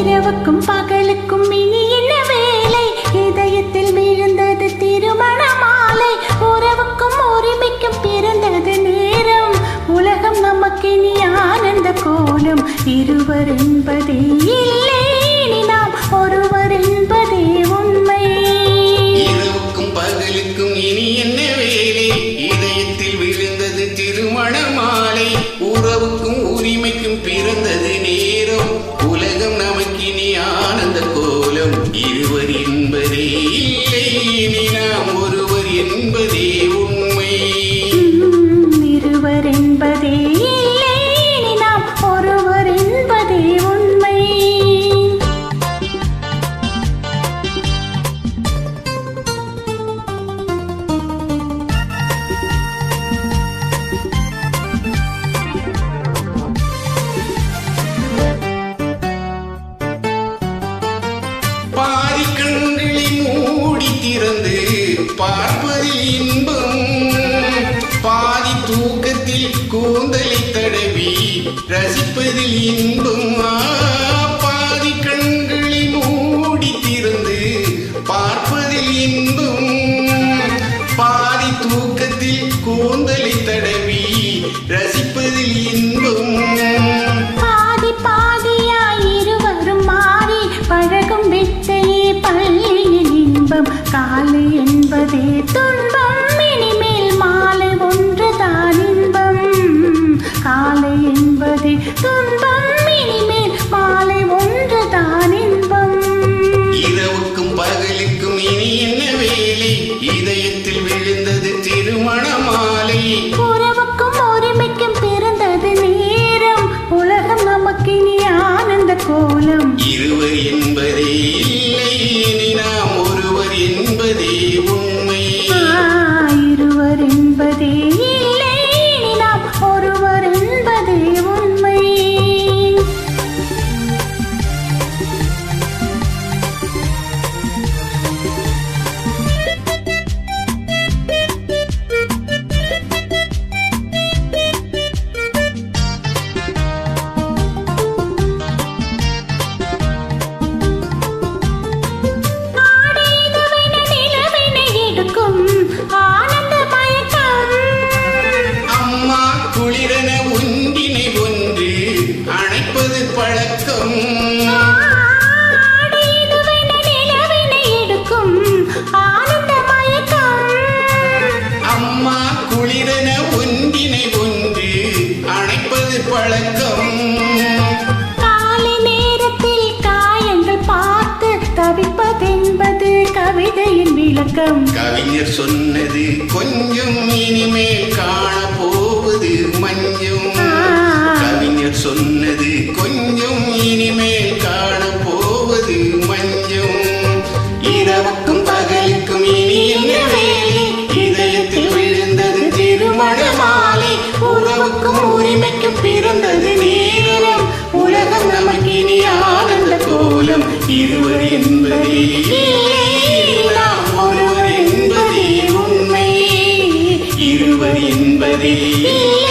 இரவுக்கும் பகலுக்கும் இனி என்ன வேலை? இதயத்தில் விழுந்தது திருமண மாலை உறவுக்கும் உரிமைக்கும் பிறந்தது நேரம். உலகம் நமக்கு இனி ஆனந்த கோலம். இருவர் என்பதே இல்லை நாம். ஒருவர் என்பதே உண்மை. இரவுக்கும் பகலுக்கும் இனி என்ன திறந்து பார்ப்பதில் இன்பம். பாதி தூக்கத்தில் கூந்தலை தடவி ரசிப்பதில் இன்பம். காலை என்பதே உன் அம்மா குளிரன ஒன்றினை ஒன்று அணைப்பது பழக்கம். விளக்கம் கவிஞர் சொன்னது கொஞ்சம் இனிமேல் காண போவது மஞ்சம் கவிஞர் சொன்னது கொஞ்சம் இனிமேல் காண போவது மஞ்சம். இரவுக்கும் பகலுக்கும் இனி என்ன வேலை இதயத்தில் விழுந்தது திருமண மாலை உறவுக்கும் உரிமைக்கும் பிறந்தது நேரம். உலகம் நமக்கு இனி ஆனந்த கோலம். இருவர் என்பதே. Mary.